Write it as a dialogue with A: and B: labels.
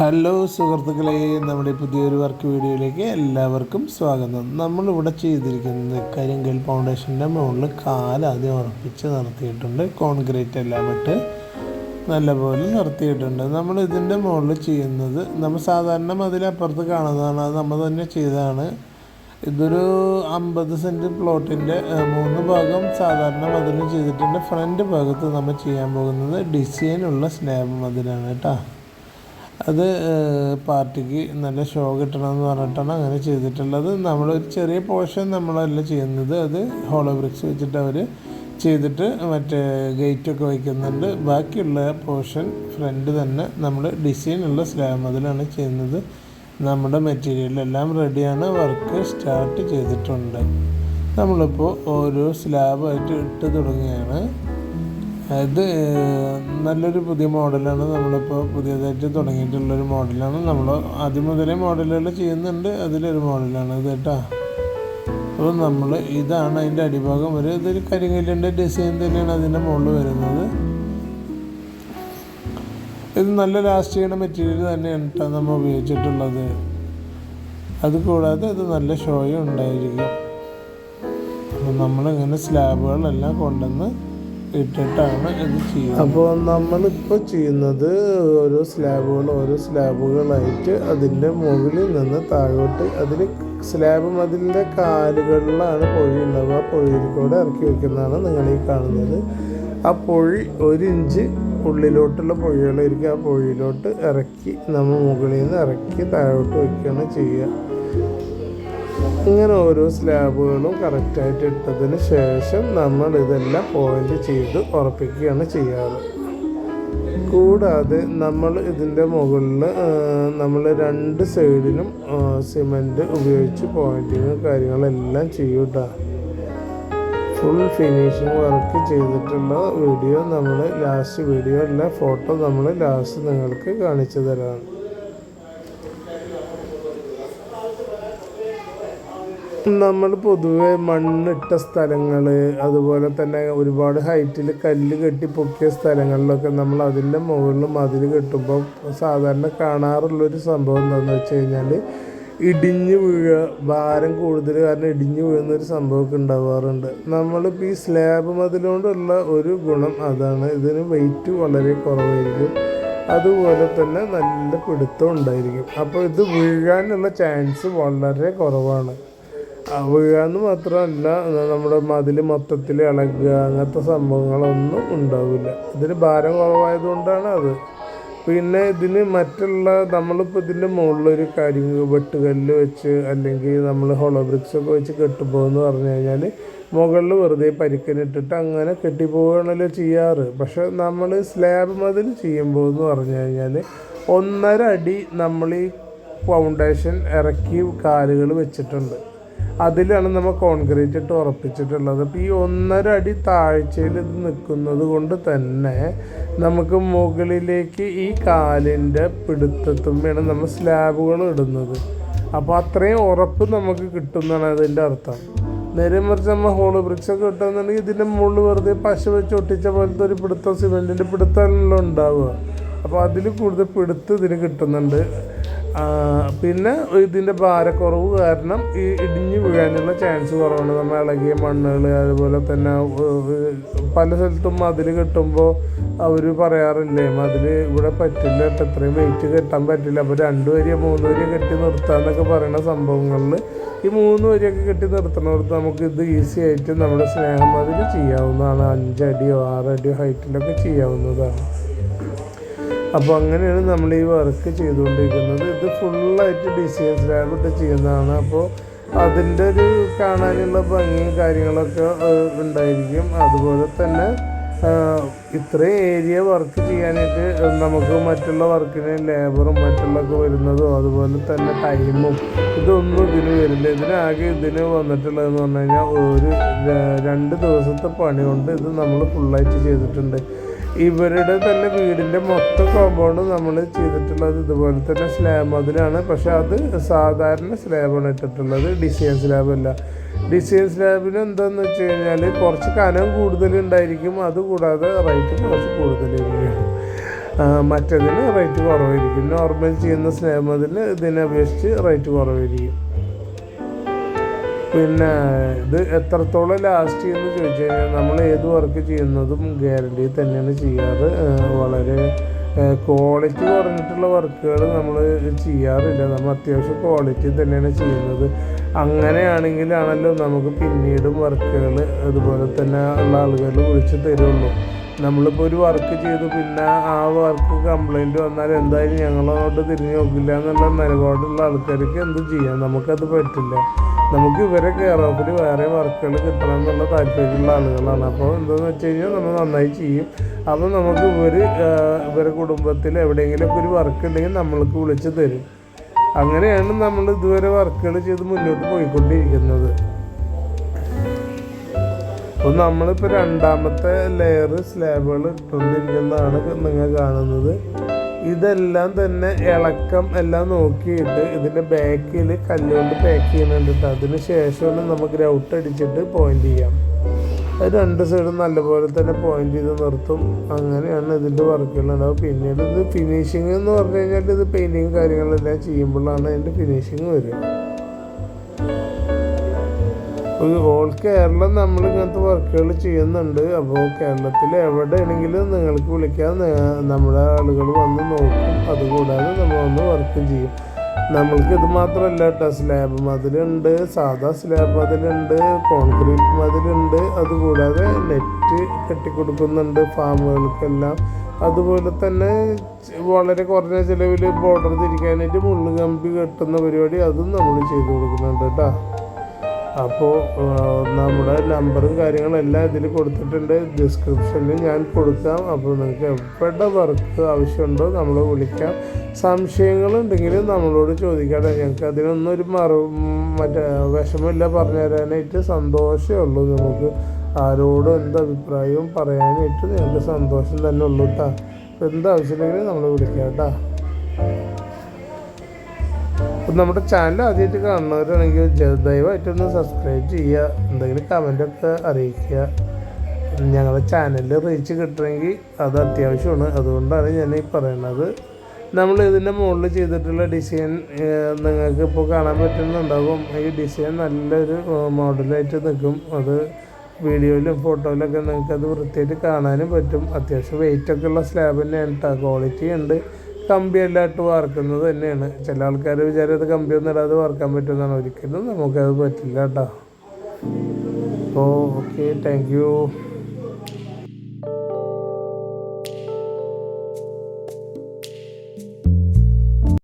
A: Hello സുഹൃത്തുക്കളെ നമ്മുടെ പുതിയൊരു വർക്ക് വീഡിയോയിലേക്ക് എല്ലാവർക്കും സ്വാഗതം. നമ്മളിവിടെ ചെയ്തിരിക്കുന്നത് കരിങ്കൽ ഫൗണ്ടേഷന്റെ മുകളിൽ കാലാദ്യം ഉറപ്പിച്ച് നിർത്തിയിട്ടുണ്ട്. കോൺക്രീറ്റ് എല്ലാം ഇട്ട് നല്ലപോലെ നിർത്തിയിട്ടുണ്ട്. നമ്മൾ ഇതിന്റെ മുകളിൽ ചെയ്യുന്നത് നമ്മൾ സാധാരണ മതിലപ്പുറത്ത് കാണുന്നതാണ്. അത് നമ്മൾ തന്നെ ചെയ്തതാണ്. ഇതൊരു അമ്പത് സെന്റ് പ്ലോട്ടിന്റെ മൂന്ന് ഭാഗം സാധാരണ മതിലും ചെയ്തിട്ടുണ്ട്. ഫ്രണ്ട് ഭാഗത്ത് നമ്മൾ ചെയ്യാൻ പോകുന്നത് ഡിസൈനുള്ള സ്ലാബ് മതിലാണ് കേട്ടോ. അത് പാർട്ടിക്ക് നല്ല ഷോ കിട്ടണമെന്ന് പറഞ്ഞിട്ടാണ് അങ്ങനെ ചെയ്തിട്ടുള്ളത്. നമ്മളൊരു ചെറിയ പോർഷൻ നമ്മളല്ല ചെയ്യുന്നത്. അത് ഹോളോ ബ്രിക്സ് വെച്ചിട്ട് അവർ ചെയ്തിട്ട് മറ്റേ ഗേറ്റൊക്കെ വയ്ക്കുന്നുണ്ട് ബാക്കിയുള്ള പോർഷൻ ഫ്രണ്ട് തന്നെ നമ്മൾ ഡിസൈനുള്ള സ്ലാബ് അതിലാണ് ചെയ്യുന്നത്. നമ്മുടെ മെറ്റീരിയൽ എല്ലാം റെഡിയാണ് വർക്ക് സ്റ്റാർട്ട് ചെയ്തിട്ടുണ്ട്. നമ്മളിപ്പോൾ ഓരോ സ്ലാബായിട്ട് ഇട്ട് തുടങ്ങുകയാണ്. ഇത് നല്ലൊരു പുതിയ മോഡലാണ്. നമ്മളിപ്പോൾ പുതിയതായിട്ട് തുടങ്ങിയിട്ടുള്ളൊരു മോഡലാണ്. നമ്മൾ ആദ്യം മുതലേ മോഡലുകൾ ചെയ്യുന്നുണ്ട്. അതിലൊരു മോഡലാണ് ഇത് കേട്ടോ. അപ്പോൾ നമ്മൾ ഇതാണ് അതിന്റെ അടിഭാഗം. വരെ ഇതൊരു കരിങ്കല്ലിന്റെ ഡിസൈൻ തന്നെയാണ് അതിന്റെ മുകളിൽ വരുന്നത്. ഇത് നല്ല ചെയ്യുന്ന മെറ്റീരിയൽ തന്നെയാണ് കേട്ടോ നമ്മൾ ഉപയോഗിച്ചിട്ടുള്ളത്. അതുകൂടാതെ ഇത് നല്ല ഷോയും ഉണ്ടായിരിക്കും. അപ്പം നമ്മളിങ്ങനെ സ്ലാബുകളെല്ലാം കൊണ്ടുവന്ന് ഇട്ടിട്ടാണ് ഇത് ചെയ്യുന്നത്. അപ്പോൾ നമ്മളിപ്പോൾ ചെയ്യുന്നത് ഓരോ സ്ലാബുകൾ ഓരോ സ്ലാബുകളായിട്ട് അതിന്റെ മുകളിൽ നിന്ന് താഴോട്ട് അതിൽ സ്ലാബ് മതിലിന്റെ കാലുകളിലാണ് പൊഴി ഉണ്ടാവുക. ആ പൊഴിയിൽ കൂടെ ഇറക്കി വെക്കുന്നതാണ് നിങ്ങൾ ഈ കാണുന്നത്. ആ പൊഴി ഒരു ഇഞ്ച് ഉള്ളിലോട്ടുള്ള പൊഴികളായിരിക്കും ആ പൊഴിയിലോട്ട് ഇറക്കി നമ്മൾ മുകളിൽ നിന്ന് ഇറക്കി താഴോട്ട് വയ്ക്കുകയാണ് ചെയ്യുക. ഇങ്ങനെ ഓരോ സ്ലാബുകളും കറക്റ്റായിട്ട് ഇട്ടതിന് ശേഷം നമ്മൾ ഇതെല്ലാം പോയിന്റ് ചെയ്ത് ഉറപ്പിക്കുകയാണ് ചെയ്യാറ്. കൂടാതെ നമ്മൾ ഇതിന്റെ മുകളിൽ നമ്മൾ രണ്ട് സൈഡിലും സിമന്റ് ഉപയോഗിച്ച് പോയിന്റിങ് കാര്യങ്ങളെല്ലാം ചെയ്യും ഫുൾ ഫിനിഷിങ് വർക്ക് ചെയ്തിട്ടുള്ള വീഡിയോ നമ്മൾ ലാസ്റ്റ് വീഡിയോ അല്ല ഫോട്ടോ നമ്മൾ ലാസ്റ്റ് നിങ്ങൾക്ക് കാണിച്ചു തരാം. നമ്മൾ പൊതുവെ മണ്ണിട്ട സ്ഥലങ്ങൾ അതുപോലെ തന്നെ ഒരുപാട് ഹൈറ്റിൽ കല്ല് കെട്ടി പൊക്കിയ സ്ഥലങ്ങളിലൊക്കെ നമ്മൾ അതിന്റെ മുകളിൽ മതിൽ കെട്ടുമ്പോൾ സാധാരണ കാണാറുള്ളൊരു സംഭവം എന്താണെന്ന് വെച്ച് കഴിഞ്ഞാൽ ഇടിഞ്ഞു വീഴുക ഭാരം കൂടുതൽ കാരണം ഇടിഞ്ഞു വീഴുന്ന ഒരു സംഭവമൊക്കെ ഉണ്ടാവാറുണ്ട്. നമ്മളിപ്പോൾ ഈ സ്ലാബ് മതിലുകൊണ്ടുള്ള ഒരു ഗുണം അതാണ്. ഇതിന് വെയിറ്റ് വളരെ കുറവായിരിക്കും. അതുപോലെ തന്നെ നല്ല പിടുത്തം ഉണ്ടായിരിക്കും. അപ്പോൾ ഇത് വീഴാനുള്ള ചാൻസ് വളരെ കുറവാണ്. ആ, എന്ന് മാത്രമല്ല നമ്മുടെ മതിൽ മൊത്തത്തിൽ ഇളകുക അങ്ങനത്തെ സംഭവങ്ങളൊന്നും ഉണ്ടാവില്ല. ഇതിന് ഭാരം കുറവായതുകൊണ്ടാണ് അത്. പിന്നെ ഇതിന് മറ്റുള്ള നമ്മളിപ്പോൾ ഇതിന്റെ മുകളിലൊരു കാര്യം വെട്ടുകല്ല് വെച്ച് അല്ലെങ്കിൽ നമ്മൾ ഹോളോ ബ്രിക്സ് ഒക്കെ വെച്ച് കെട്ടുമ്പോൾ എന്ന് പറഞ്ഞു കഴിഞ്ഞാൽ മുകളിൽ വെറുതെ പരിക്കനിട്ടിട്ട് അങ്ങനെ കെട്ടിപ്പോവുകയാണല്ലോ ചെയ്യാറ്. പക്ഷെ നമ്മൾ സ്ലാബ് മതിൽ ചെയ്യുമ്പോൾ എന്ന് പറഞ്ഞു കഴിഞ്ഞാൽ ഒന്നര അടി നമ്മൾ ഈ ഫൗണ്ടേഷൻ ഇറക്കി കാലുകൾ വെച്ചിട്ടുണ്ട്. അതിലാണ് നമ്മൾ കോൺക്രീറ്റ് ഇട്ട് ഉറപ്പിച്ചിട്ടുള്ളത്. അപ്പോൾ ഈ ഒന്നര അടി താഴ്ചയിൽ ഇത് നിൽക്കുന്നത് കൊണ്ട് തന്നെ നമുക്ക് മുകളിലേക്ക് ഈ കാലിന്റെ പിടുത്തത്തുമ്മയാണ് നമ്മൾ സ്ലാബുകൾ ഇടുന്നത്. അപ്പോൾ അത്രയും ഉറപ്പ് നമുക്ക് കിട്ടുന്നതാണ് അതിന്റെ അർത്ഥം. നേരെ മറിച്ച് നമ്മൾ ഹോൾ ഒക്കെ കിട്ടുന്നുണ്ടെങ്കിൽ ഇതിന്റെ മുകളിൽ വെറുതെ പശ വെച്ച് ഒട്ടിച്ച പോലത്തെ ഒരു പിടുത്തം സിമെന്റിന്റെ പിടുത്തമല്ലോ ഉണ്ടാവുക. അപ്പോൾ അതിൽ കൂടുതൽ പിടുത്ത് ഇതിന് കിട്ടുന്നുണ്ട്. പിന്നെ ഇതിന്റെ ഭാരക്കുറവ് കാരണം ഈ ഇടിഞ്ഞു വീഴാനുള്ള ചാൻസ് കുറവാണ്. നമ്മൾ ഇളകിയ മണ്ണുകൾ അതുപോലെ തന്നെ പല സ്ഥലത്തും മതിൽ കെട്ടുമ്പോൾ അവർ പറയാറില്ലേ മതിൽ ഇവിടെ പറ്റില്ല എത്രയും വെയിറ്റ് കെട്ടാൻ പറ്റില്ല അപ്പോൾ രണ്ട് വരിയോ മൂന്ന് വരിയോ കെട്ടി നിർത്താന്നൊക്കെ പറയുന്ന സംഭവങ്ങളിൽ ഈ മൂന്ന് വരിയൊക്കെ കെട്ടി നിർത്തണവർക്ക് നമുക്ക് ഇത് ഈസി ആയിട്ട് നമ്മുടെ സ്നേഹം മതിൽ ചെയ്യാവുന്നതാണ്. അഞ്ചടിയോ ആറടിയോ ഹൈറ്റിലൊക്കെ ചെയ്യാവുന്നതാണ്. അപ്പോൾ അങ്ങനെയാണ് നമ്മൾ ഈ വർക്ക് ചെയ്തുകൊണ്ടിരിക്കുന്നത്. ഇത് ഫുള്ളായിട്ട് സ്ലാബ് ഇട്ട് ചെയ്യുന്നതാണ്. അപ്പോൾ അതിന്റെ ഒരു കാണാനുള്ള ഭംഗിയും കാര്യങ്ങളൊക്കെ ഉണ്ടായിരിക്കും. അതുപോലെ തന്നെ ഇത്രയും ഏരിയ വർക്ക് ചെയ്യാനായിട്ട് നമുക്ക് മറ്റുള്ള വർക്കിന് ലേബറും മറ്റുള്ളതൊക്കെ വരുന്നതും അതുപോലെ തന്നെ ടൈമും ഇതൊന്നും ഇതിന് വരില്ല. ഇതിനാകെ ഇതിന് വന്നിട്ടുള്ളതെന്ന് പറഞ്ഞു കഴിഞ്ഞാൽ ഒരു രണ്ട് ദിവസത്തെ പണി കൊണ്ട് ഇത് നമ്മൾ ഫുള്ളായിട്ട് ചെയ്തിട്ടുണ്ട്. ഇവരുടെ തന്നെ വീടിന്റെ മൊത്തം കോമ്പൗണ്ട് നമ്മൾ ചെയ്തിട്ടുള്ളത് ഇതുപോലെ തന്നെ സ്ലാബ് അതിലാണ് പക്ഷേ അത് സാധാരണ സ്ലാബാണ് ഇട്ടിട്ടുള്ളത്. ഡിസൈൻ സ്ലാബല്ല ഡിസൈൻ സ്ലാബിന് എന്താണെന്ന് വെച്ച് കഴിഞ്ഞാൽ കുറച്ച് കനം കൂടുതലുണ്ടായിരിക്കും അതുകൂടാതെ റേറ്റ് കുറച്ച് കൂടുതലായിരിക്കും മറ്റതിന് റേറ്റ് കുറവായിരിക്കും. നോർമൽ ചെയ്യുന്ന സ്ലാബ് സ്നേഹമതിന് ഇതിനെ അപേക്ഷിച്ച് റേറ്റ് കുറവായിരിക്കും. പിന്നെ ഇത് എത്രത്തോളം ലാസ്റ്റ് എന്ന് ചോദിച്ചു കഴിഞ്ഞാൽ നമ്മൾ ഏത് വർക്ക് ചെയ്യുന്നതും ഗ്യാരണ്ടി തന്നെയാണ് ചെയ്യാറ് വളരെ ക്വാളിറ്റി കുറഞ്ഞിട്ടുള്ള വർക്കുകൾ നമ്മൾ ചെയ്യാറില്ല. നമ്മൾ അത്യാവശ്യം ക്വാളിറ്റി തന്നെയാണ് ചെയ്യുന്നത്. അങ്ങനെയാണെങ്കിലാണല്ലോ നമുക്ക് പിന്നീടും വർക്കുകൾ അതുപോലെ തന്നെ ഉള്ള ആളുകൾ വിളിച്ച് തരുള്ളൂ. നമ്മളിപ്പോൾ ഒരു വർക്ക് ചെയ്തു പിന്നെ ആ വർക്ക് കംപ്ലൈന്റ് വന്നാൽ എന്തായാലും ഞങ്ങളോട്ട് തിരിഞ്ഞു നോക്കില്ല എന്നുള്ള നിലപാടുള്ള ആൾക്കാർക്ക് എന്ത് ചെയ്യാം. നമുക്കത് പറ്റില്ല. നമുക്ക് ഇവരെ കെയർ ഓഫിൽ വേറെ വർക്കുകൾ കിട്ടണം എന്നുള്ള താല്പര്യമുള്ള ആളുകളാണ്. അപ്പോൾ എന്താണെന്ന് വെച്ച് കഴിഞ്ഞാൽ നമ്മൾ നന്നായി ചെയ്യും. അപ്പോൾ നമുക്ക് ഇവർ ഇവരുടെ കുടുംബത്തിൽ എവിടെയെങ്കിലുമൊക്കെ ഒരു വർക്ക് ഉണ്ടെങ്കിൽ നമ്മൾക്ക് വിളിച്ച് തരും. അങ്ങനെയാണ് നമ്മൾ ഇതുവരെ വർക്കുകൾ ചെയ്ത് മുന്നോട്ട് പോയിക്കൊണ്ടിരിക്കുന്നത്. അപ്പോൾ നമ്മളിപ്പോൾ രണ്ടാമത്തെ ലെയർ സ്ലാബുകൾ ഇട്ടുകൊണ്ടിരിക്കുന്നതാണ് നിങ്ങൾ കാണുന്നത്. ഇതെല്ലാം തന്നെ ഇളക്കം എല്ലാം നോക്കിയിട്ട് ഇതിന്റെ ബാക്കിൽ കല്ലുകൊണ്ട് പാക്ക് ചെയ്യുന്നുണ്ട്. അതിന് ശേഷമാണ് നമുക്ക് ഗ്രൗട്ട് അടിച്ചിട്ട് പോയിന്റ് ചെയ്യാം. അത് രണ്ട് സൈഡും നല്ലപോലെ തന്നെ പോയിന്റ് ചെയ്ത് നിർത്തും. അങ്ങനെയാണ് ഇതിന്റെ വർക്കുകളുണ്ടാവും പിന്നീട് ഇത് ഫിനിഷിംഗ് എന്ന് പറഞ്ഞു കഴിഞ്ഞാൽ ഇത് പെയിന്റിങ് കാര്യങ്ങളെല്ലാം ചെയ്യുമ്പോഴാണ് അതിന്റെ ഫിനിഷിങ് വരിക. ഓൾ കേരളം നമ്മൾ ഇങ്ങനത്തെ വർക്കുകൾ ചെയ്യുന്നുണ്ട്. അപ്പോൾ കേരളത്തിൽ എവിടെയാണെങ്കിലും നിങ്ങൾക്ക് വിളിക്കാൻ നമ്മുടെ ആളുകൾ വന്ന് നോക്കും. അതുകൂടാതെ നമ്മൾ വന്ന് വർക്ക് ചെയ്യും. നമ്മൾക്ക് ഇത് മാത്രമല്ല കേട്ടോ സ്ലാബ് മതിലുണ്ട് സാധാ സ്ലാബ് മതിലുണ്ട് കോൺക്രീറ്റ് മതിലുണ്ട് അതുകൂടാതെ നെറ്റ് കെട്ടിക്കൊടുക്കുന്നുണ്ട് ഫാമുകൾക്കെല്ലാം. അതുപോലെ തന്നെ വളരെ കുറഞ്ഞ ചിലവിൽ ബോർഡർ തിരിക്കാനായിട്ട് മുള്ളുകമ്പി കെട്ടുന്ന പരിപാടി അതും നമ്മൾ ചെയ്തു കൊടുക്കുന്നുണ്ട് കേട്ടോ അപ്പോൾ നമ്മുടെ നമ്പറും കാര്യങ്ങളെല്ലാം ഇതിൽ കൊടുത്തിട്ടുണ്ട്. ഡിസ്ക്രിപ്ഷനിൽ ഞാൻ കൊടുക്കാം. അപ്പോൾ നിങ്ങൾക്ക് എവിടെ വർക്ക് ആവശ്യമുണ്ടോ നമ്മൾ വിളിക്കാം. സംശയങ്ങളുണ്ടെങ്കിൽ നമ്മളോട് ചോദിക്കട്ടെ ഞങ്ങൾക്ക് അതിനൊന്നും ഒരു മറു മറ്റേ വിഷമമില്ല. പറഞ്ഞു തരാനായിട്ട് സന്തോഷമേ ഉള്ളൂ. നമുക്ക് ആരോടും എന്ത് അഭിപ്രായവും പറയാനായിട്ട് ഞങ്ങൾക്ക് സന്തോഷം തന്നെ ഉള്ളൂ കേട്ടോ എന്താവശ്യമുണ്ടെങ്കിലും നമ്മൾ വിളിക്കാം കേട്ടോ അപ്പം നമ്മുടെ ചാനൽ ആദ്യമായിട്ട് കാണുന്നവരാണെങ്കിൽ ദയവായിട്ടൊന്ന് സബ്സ്ക്രൈബ് ചെയ്യുക എന്തെങ്കിലും കമന്റൊക്കെ അറിയിക്കുക. ഞങ്ങളുടെ ചാനലിൽ റീച്ച് കിട്ടണമെങ്കിൽ അത് അത്യാവശ്യമാണ്. അതുകൊണ്ടാണ് ഞാൻ ഈ പറയുന്നത് നമ്മൾ ഇതിന്റെ മുകളിൽ ചെയ്തിട്ടുള്ള ഡിസൈൻ നിങ്ങൾക്ക് ഇപ്പോൾ കാണാൻ പറ്റുന്നുണ്ടാകും. ഈ ഡിസൈൻ നല്ലൊരു മോഡലായിട്ട് നിൽക്കും. അത് വീഡിയോയിലും ഫോട്ടോയിലൊക്കെ നിങ്ങൾക്ക് അത് വൃത്തിയായിട്ട് കാണാനും പറ്റും. അത്യാവശ്യം വെയിറ്റൊക്കെ ഉള്ള സ്ലാബ് തന്നെയാണ് ക്വാളിറ്റി ഉണ്ട്. കമ്പിയെല്ലാം വാർക്കുന്നത് തന്നെയാണ്. ചില ആൾക്കാർ വിചാരം അത് കമ്പിയൊന്നും ഇടാതെ വാർക്കാൻ പറ്റുമെന്നാണ്. ഒരിക്കലും നമുക്കത് പറ്റില്ല കേട്ടോ. ഓക്കെ. Thank you.